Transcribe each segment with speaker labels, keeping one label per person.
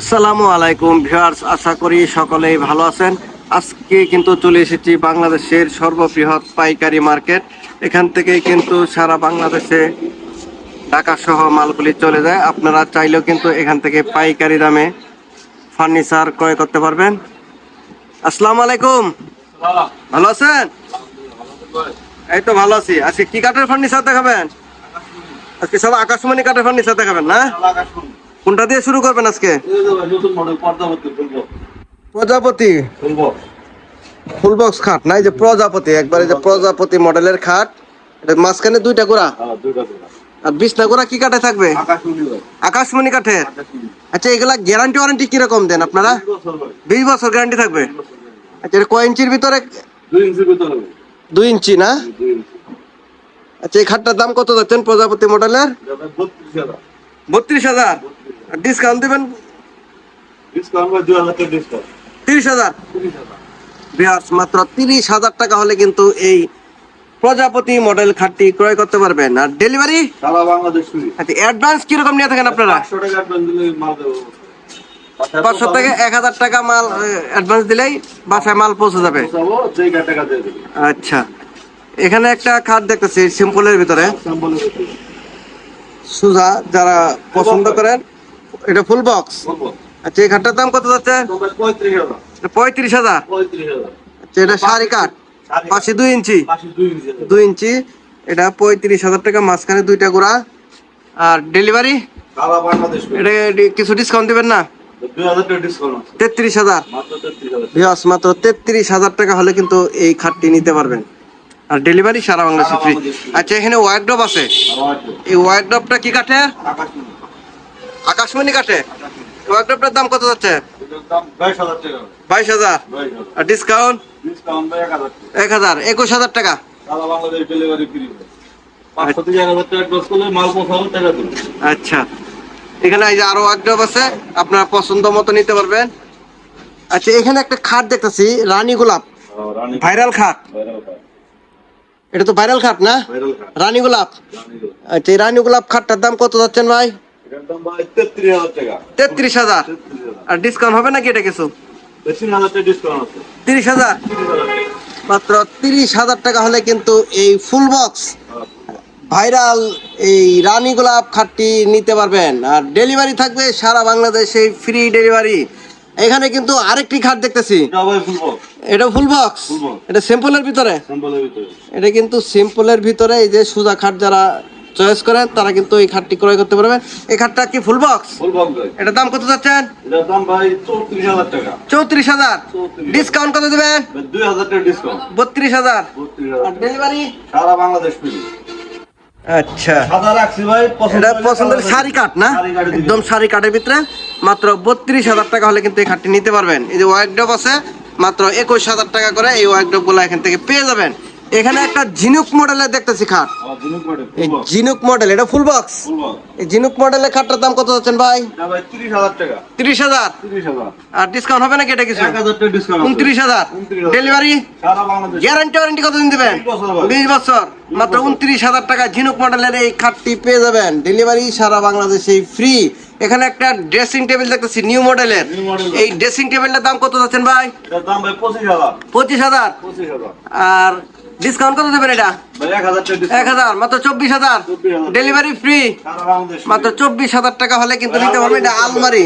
Speaker 1: আসসালামু আলাইকুম ভিউয়ার্স, আশা করি সকলেই ভালো আছেন। আজকে কিন্তু চলে এসেছি বাংলাদেশের সর্ববৃহৎ পাইকারি মার্কেট। এখান থেকেই কিন্তু সারা বাংলাদেশে ঢাকা সহ মালগুলি চলে যায়। আপনারা চাইলেও কিন্তু এখান থেকে পাইকারি দামে ফার্নিচার ক্রয় করতে পারবেন। আসসালামু আলাইকুম। ভালো আছেন? এই তো ভালো আছি। আজকে কি কাঠের ফার্নিচার দেখাবেন? আজকে সব আকাশমণি। কাঠের ফার্নিচার দেখাবেন না? কোনটা দিয়ে শুরু করবেন আজকে? প্রজাপতি ফুল বক্স খাট নাই যে প্রজাপতি একবারে যে প্রজাপতি মডেলের খাট এটা মাঝখানে দুইটা গোড়া?
Speaker 2: হ্যাঁ
Speaker 1: আর বিশটা গোড়া কি কাঠে থাকবে? আকাশমণি কাঠের আচ্ছা এগুলা গ্যারান্টি ওয়ারেন্টি কীরকম দেন আপনারা? বিশ বছর গ্যারান্টি থাকবে? আচ্ছা এটা কয় ইঞ্চির ভিতরে?
Speaker 2: দুই
Speaker 1: ইঞ্চি না? আচ্ছা এই খাটটার দাম কত যাচ্ছেন প্রজাপতি মডেলের
Speaker 2: বত্রিশ হাজার।
Speaker 1: বত্রিশ হাজার? আর ডিসকাউন্ট দিবেন? তিরিশ হাজার? মাত্র তিরিশ হাজার টাকা হলে কিন্তু এই প্রজাপতি মডেল খাটটি ক্রয় করতে পারবেন। আর ডেলিভারি?
Speaker 2: সারা বাংলাদেশ
Speaker 1: আচ্ছা অ্যাডভান্স কীরকম নিয়ে থাকেন আপনারা?
Speaker 2: পাঁচশো
Speaker 1: থেকে এক হাজার টাকা মাল অ্যাডভান্স দিলেই বাসায় মাল পৌঁছে যাবে। আচ্ছা। এখানে একটা খাট দেখতেছি সিম্পলের ভিতরে। সুজা যারা পছন্দ করেন এটা ফুল বক্স আচ্ছা এই খাটটার দাম কত যাচ্ছে?
Speaker 2: পঁয়ত্রিশ হাজার।
Speaker 1: আচ্ছা এটা শাড়ি কাঠ? পাশে দুই ইঞ্চি?
Speaker 2: দুই ইঞ্চি।
Speaker 1: এটা পঁয়ত্রিশ হাজার টাকা মাঝখানে দুইটা গোড়া। আর ডেলিভারি?
Speaker 2: সারা।
Speaker 1: এটা কিছু ডিসকাউন্ট দিবেন না? তেত্রিশ হাজার।
Speaker 2: মাত্র তেত্রিশ হাজার
Speaker 1: ভিওস মাত্র তেত্রিশ হাজার টাকা হলে কিন্তু এই খাটটি নিতে পারবেন। আর ডেলিভারি সারা বাংলাদেশে ফ্রি আচ্ছা এখানে ওয়ার্ড্রপ আছে।
Speaker 2: আমার
Speaker 1: এই ওয়ার্ড্রপটা কি কাঠে
Speaker 2: আকাশ মণি।
Speaker 1: আকাশমণি কাঠে। ওয়ার্ড্রপটার দাম কত যাচ্ছে?
Speaker 2: বাইশ হাজার
Speaker 1: আর ডিসকাউন্ট?
Speaker 2: এক হাজার
Speaker 1: একুশ হাজার টাকা। আচ্ছা। এখানে এই যে আরও ওয়ার্ড্রপ আছে আপনার পছন্দ মতো নিতে পারবেন। আচ্ছা এখানে একটা খাট দেখতেছি রানী গোলাপ। ভাইরাল খাট। এটা তো ভাইরাল খাট না? রানী গোলাপ। আচ্ছা এই রানী গোলাপ খাটটার দাম কত যাচ্ছেন ভাই?
Speaker 2: তেত্রিশ হাজার।
Speaker 1: আর ডিসকাউন্ট হবে নাকি এটা কিছু? তিরিশ হাজার। মাত্র তিরিশ হাজার টাকা হলে কিন্তু এই ফুল বক্স ভাইরাল এই রানী গোলাপ খাটটি নিতে পারবেন। আর ডেলিভারি থাকবে সারা বাংলাদেশে ফ্রি ডেলিভারি এখানে কিন্তু আরেকটি খাট দেখতেছি।
Speaker 2: এটা
Speaker 1: ফুল বক্স এটা সিম্পলের
Speaker 2: স্যাম্পলের ভিতরে?
Speaker 1: এটা কিন্তু সিম্পলের ভিতরে এই যে সুজা খাট যারা চয়েস করেন তারা কিন্তু এই খাটটি ক্রয় করতে পারবেন এই খাটটা কি ফুল বক্স
Speaker 2: ফুল বক্স ভাই।
Speaker 1: এটার দাম কত
Speaker 2: ভাই চৌত্রিশ হাজার
Speaker 1: ডিসকাউন্ট কত দেবেন? বত্রিশ হাজার। আর ডেলিভারি
Speaker 2: সারা বাংলাদেশ
Speaker 1: আচ্ছা। এটা পছন্দের শাড়ি কাঠ না। একদম শাড়ি কাঠের ভিতরে। মাত্র বত্রিশ হাজার টাকা হলে কিন্তু এই খাটটি নিতে পারবেন। এই যে ওয়াইড্রপ আছে মাত্র একুশ হাজার টাকা করে এই ওয়াইড্রপগুলো এখান থেকে পেয়ে যাবেন। এখানে একটা ঝিনুক মডেলের দেখতেছি খাট। এই
Speaker 2: বক্স
Speaker 1: ঝিনুক মডেল এটা ফুল বক্স এই ঝিনুক মডেলের খাটটার দাম কত যাচ্ছেন ভাই?
Speaker 2: তিরিশ হাজার
Speaker 1: আর ডিসকাউন্ট হবে নাকি এটা কিছু? উনত্রিশ হাজার। ডেলিভারি গ্যারান্টি ওয়ারেন্টি কতদিন দিবেন?
Speaker 2: বিশ বছর
Speaker 1: মাত্র উনত্রিশ হাজার টাকা ঝিনুক মডেলের এই খাটটি পেয়ে যাবেন। ডেলিভারি সারা বাংলাদেশে ফ্রি এখানে একটা ড্রেসিং টেবিল দেখতেছি নিউ মডেলের। এই ড্রেসিং টেবিলটার দাম কত যাচ্ছেন ভাই?
Speaker 2: পঁচিশ হাজার।
Speaker 1: পঁচিশ হাজার। আর ডিসকাউন্ট কত দেবেন এটা?
Speaker 2: এক হাজার
Speaker 1: মাত্র চব্বিশ হাজার। ডেলিভারি ফ্রি মাত্র চব্বিশ হাজার টাকা হলে কিন্তু নিতে পারবেন এটা আলমারি।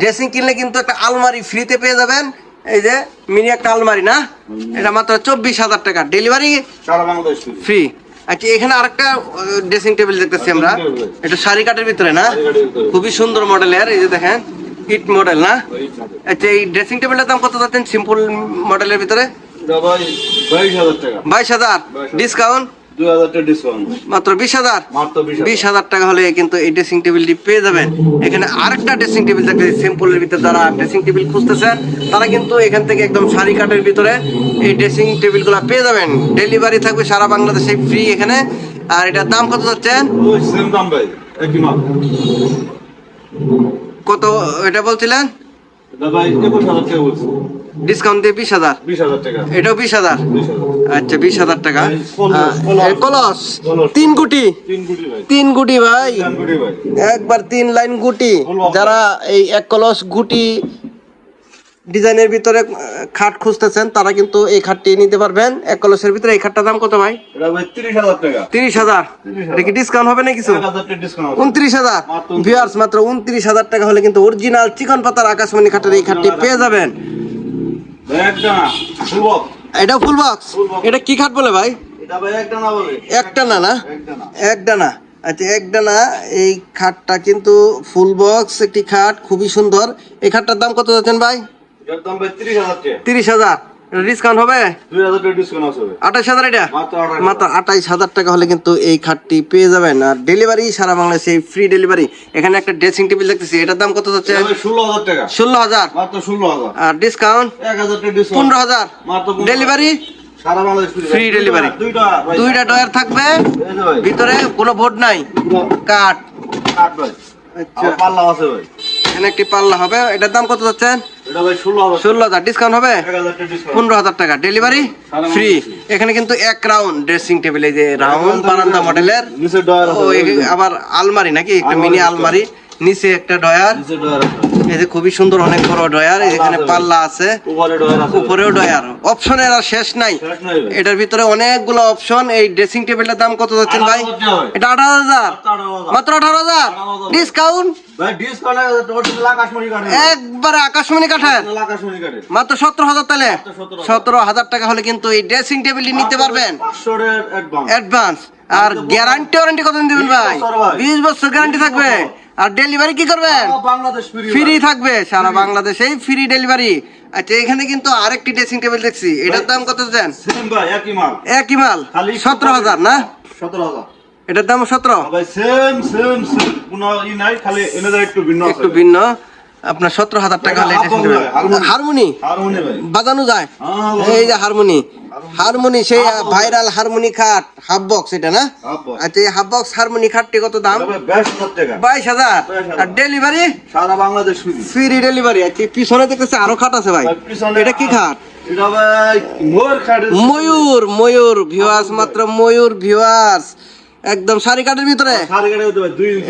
Speaker 1: ড্রেসিং কিনলে কিন্তু একটা আলমারি ফ্রিতে পেয়ে যাবেন। এই যে মিনি একটা আলমারি না? এটা মাত্র চব্বিশ হাজার টাকা। ডেলিভারি। ফ্রি আচ্ছা এখানে আরেকটা ড্রেসিং টেবিল দেখতেছি আমরা। এটা শাড়ি কাঠের ভিতরে না। খুবই সুন্দর মডেলের এই যে দেখেন ইট মডেল না? আচ্ছা এই ড্রেসিং টেবিলটার দাম কত যাচ্ছেন? সিম্পল মডেলের ভিতরে?
Speaker 2: বাইশ হাজার টাকা।
Speaker 1: বাইশ হাজার?
Speaker 2: 22,000
Speaker 1: ডিসকাউন্ট মাত্র বিশ হাজার?
Speaker 2: বিশ
Speaker 1: হাজার। টাকা হলে কিন্তু এই ড্রেসিং টেবিলটি পেয়ে যাবেন। এখানে আরেকটা ড্রেসিং টেবিল থাকে সিম্পলের ভিতরে যারা ড্রেসিং টেবিল খুঁজতেছেন তারা কিন্তু এখান থেকে একদম শাড়ি কাঠের ভিতরে এই ড্রেসিং টেবিলগুলো পেয়ে যাবেন। ডেলিভারি থাকবে সারা বাংলাদেশে ফ্রি এখানে। আর এটার দাম কত যাচ্ছেন কত এটা বলছিলেন?
Speaker 2: এটা একুশ হাজার টাকা বলছি।
Speaker 1: ডিসকাউন্ট দিয়ে বিশ হাজার? এটাও বিশ হাজার? আচ্ছা বিশ হাজার টাকা।
Speaker 2: এই কলস।
Speaker 1: তিন গুটি?
Speaker 2: তিন
Speaker 1: গুটি ভাই। একবার তিন লাইন গুটি। যারা এই এক কলস গুটি ডিজাইনের ভিতরে খাট খুঁজতেছেন তারা কিন্তু এই খাটটি নিতে পারবেন। এক কলসের ভিতরে এই খাটটার দাম কত ভাই?
Speaker 2: তিরিশ হাজার টাকা।
Speaker 1: তিরিশ হাজার?
Speaker 2: 30,000
Speaker 1: এটা কি ডিসকাউন্ট হবে না কিছু? উনত্রিশ হাজার?
Speaker 2: মাত্র 29,000
Speaker 1: ভিউয়ার্স মাত্র উনত্রিশ হাজার টাকা হলে কিন্তু অরিজিনাল চিকন পাতার আকাশমণি খাটের এই খাটটি পেয়ে যাবেন।
Speaker 2: না ফুল বক্স।
Speaker 1: এটা কি খাট বলে ভাই?
Speaker 2: একটা না না
Speaker 1: একটা না আচ্ছা
Speaker 2: একটা না?
Speaker 1: এক ডানা। আচ্ছা এক ডানা এই খাটটা কিন্তু ফুল বক্স একটি খাট খুবই সুন্দর। এই খাটটার দাম কত যাচ্ছেন ভাই?
Speaker 2: তিরিশ হাজার।
Speaker 1: ডিসকাউন্ট হবে? আঠাশ হাজার এটা?
Speaker 2: মাত্র
Speaker 1: আঠাইশ হাজার টাকা। হলে কিন্তু এই খাটটি পেয়ে যাবেন। আর ডেলিভারি সারা বাংলাদেশে ফ্রি ডেলিভারি এখানে একটা ড্রেসিং টেবিল দেখতেছি। এটার দাম কত
Speaker 2: ভাই ষোলো হাজার টাকা।
Speaker 1: ষোলো হাজার। আর ডিসকাউন্ট পনেরো হাজার। ডেলিভারি
Speaker 2: সারা বাংলাদেশ
Speaker 1: Free delivery।
Speaker 2: দুইটা
Speaker 1: ডয়ার থাকবে। ভিতরে কোনো বোর্ড নাই। কাঠ। আচ্ছা।
Speaker 2: পাল্লা আছে ভাই।
Speaker 1: এখানে একটি পাল্লা হবে। এটার দাম কত যাচ্ছেন
Speaker 2: ষোলো হাজার
Speaker 1: ডিসকাউন্ট হবে? পনেরো হাজার টাকা। ডেলিভারি ফ্রি এখানে কিন্তু এক রাউন্ড ড্রেসিং টেবিল এই যে রাউন্ড বারান্দা মডেলের আবার আলমারি নাকি? একটা মিনি আলমারি। নিচে একটা ডয়ার এই যে খুবই সুন্দর অনেক বড় ডয়ার এখানে পাল্লা আছে। উপরেও ডয়ার অপশনের আর শেষ নাই। এটার ভিতরে অনেকগুলো অপশন এই ড্রেসিং টেবিলটার দাম কত যাচ্ছেন ভাই?
Speaker 2: 18,000 টাকা ভাই।
Speaker 1: এটা আঠারো হাজার।
Speaker 2: মাত্র
Speaker 1: মাত্র
Speaker 2: 18,000
Speaker 1: আঠারো হাজার। ডিসকাউন্ট একবারে আকাশমণি কাঠের। মাত্র সতেরো হাজার তাহলে। সতেরো হাজার। টাকা হলে কিন্তু এই ড্রেসিং টেবিলটি নিতে পারবেন।
Speaker 2: 500 অ্যাডভান্স
Speaker 1: আর গ্যারান্টি ওয়ারেন্টি কতদিন দিবেন
Speaker 2: 20
Speaker 1: ভাই?
Speaker 2: বছর ভাই।
Speaker 1: বিশ বছর গ্যারান্টি থাকবে। আর ডেলিভারি কি করবেন?
Speaker 2: বাংলাদেশ ফ্রি
Speaker 1: থাকবে সারা বাংলাদেশেই ফ্রি ডেলিভারি আচ্ছা এখানে কিন্তু আরেকটি ড্রেসিং টেবিল দেখছি। এটার দাম কত দেন
Speaker 2: একই মাল।
Speaker 1: একই মাল
Speaker 2: খালি
Speaker 1: সতেরো হাজার না?
Speaker 2: 17000
Speaker 1: এটার দাম সতেরো?
Speaker 2: একটু ভিন্ন
Speaker 1: একটু ভিন্ন। আপনার সতেরো হাজার টাকা
Speaker 2: হারমোনি।
Speaker 1: বাজানো যায়?
Speaker 2: হ্যাঁ,
Speaker 1: এই যে হারমোনি। হারমোনি। সেই ভাইরাল হারমোনি খাট হাফ বক্স এটা না? আচ্ছা এই হাফ বক্স হারমোনি খাটটি কত দাম?
Speaker 2: এটা ভাই 22000 টাকা।
Speaker 1: বাইশ হাজার? আর ডেলিভারি?
Speaker 2: সারা বাংলাদেশ ফ্রি
Speaker 1: ডেলিভারি আচ্ছা পিছনে দেখতেছে আরও খাট আছে ভাই। এটা কি খাট? ময়ূর ময়ূর ভিউয়ার্স মাত্র ময়ূর ভিউয়ার্স একদম সারি কাঠের ভিতরে?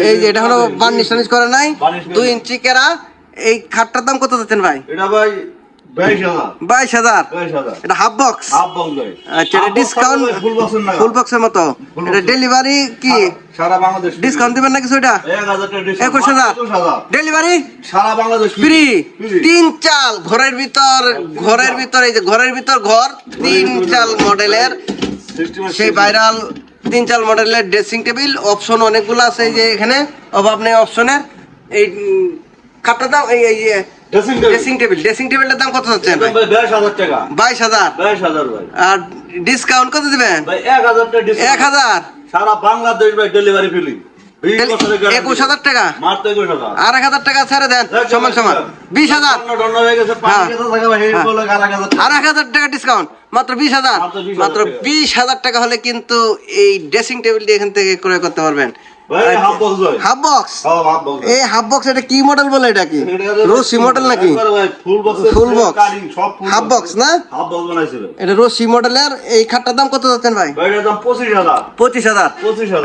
Speaker 1: এই যে এটা হলো বার্নিশ টার্নিশ করে নাই? দুই ইঞ্চি কেরা? এই খাটটার দাম কত যাচ্ছেন ভাই?
Speaker 2: এটা ভাই
Speaker 1: বাইশ হাজার। এটা হাফ বক্স আচ্ছা এটা ডিসকাউন্ট
Speaker 2: ফুল বক্সের
Speaker 1: মতো? এটা ডেলিভারি কি?
Speaker 2: সারা বাংলাদেশ
Speaker 1: ডিসকাউন্ট দিবেন না কিছু এটা
Speaker 2: 1000 টাকা ডিসকাউন্ট
Speaker 1: একুশ হাজার। ডেলিভারি
Speaker 2: সারা বাংলাদেশ
Speaker 1: ফ্রি তিন চাল ঘরের ভিতর ঘরের ভিতর এই যে ঘরের ভিতর ঘর তিন চাল মডেলের সেই ভাইরাল তিন চাল মডেলের ড্রেসিং টেবিল অপশন অনেকগুলো আছে এই যে এখানে। অভাব নেই অপশনের এই উম, খাটটার দাম এই এই
Speaker 2: ড্রেসিং
Speaker 1: টেবিল ড্রেসিং টেবিলটার দাম কত হচ্ছে ভাই?
Speaker 2: ভাই 22000 টাকা।
Speaker 1: বাইশ হাজার?
Speaker 2: 22000 ভাই।
Speaker 1: আর ডিসকাউন্ট কত দিবেন?
Speaker 2: ভাই 1000 টাকা ডিসকাউন্ট
Speaker 1: এক হাজার?
Speaker 2: সারা বাংলাদেশ ভাই ডেলিভারি ফ্রি
Speaker 1: একুশ হাজার টাকা?
Speaker 2: মাত্র 21000
Speaker 1: আর এক হাজার টাকা ছেড়ে দেন সমান সমান। বিশ হাজার?
Speaker 2: আর 1000
Speaker 1: এক হাজার টাকা ডিসকাউন্ট মাত্র বিশ হাজার?
Speaker 2: মাত্র 20,000 টাকা।
Speaker 1: বিশ হাজার টাকা হলে কিন্তু এই ড্রেসিং টেবিলটি এখান থেকে ক্রয় করতে পারবেন।
Speaker 2: হাফ বক্স
Speaker 1: এই হাফ বক্স এটা কি মডেল বলে এটা কি? রশি মডেল নাকি?
Speaker 2: ফুল বক্স
Speaker 1: হাফ না? এটা রশি মডেলের এই খাটটার দাম কত যাচ্ছেন ভাই?
Speaker 2: ভাই এটার দাম 25000
Speaker 1: পঁচিশ হাজার।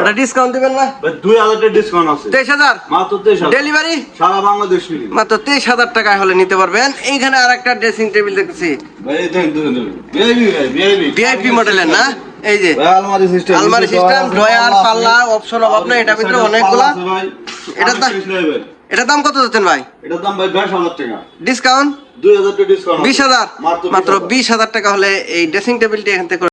Speaker 1: এটা ডিসকাউন্ট দিবেন না?
Speaker 2: ভাই 2000 ডিসকাউন্ট আছে।
Speaker 1: তেইশ হাজার? ডেলিভারি
Speaker 2: সারা বাংলাদেশ
Speaker 1: মাত্র তেইশ হাজার টাকায় হলে নিতে পারবেন। এইখানে আর একটা ড্রেসিং টেবিল
Speaker 2: ভিআইপি ভিআইপি
Speaker 1: মডেলের না? এই যে
Speaker 2: আলমারি সিস্টেম
Speaker 1: আলমারি সিস্টেম ড্রয়ার পাল্লা অপশন অভাব না এটার ভিতরে অনেকগুলা।
Speaker 2: এটা
Speaker 1: দাম- এটার দাম কত যাচ্ছেন ভাই?
Speaker 2: এটা দাম ভাই 20000 টাকা।
Speaker 1: ডিসকাউন্ট
Speaker 2: 2000 টাকা ডিসকাউন্ট
Speaker 1: বিশ হাজার?
Speaker 2: মাত্র
Speaker 1: মাত্র বিশ হাজার টাকা হলে এই ড্রেসিং টেবিলটি এখান থেকে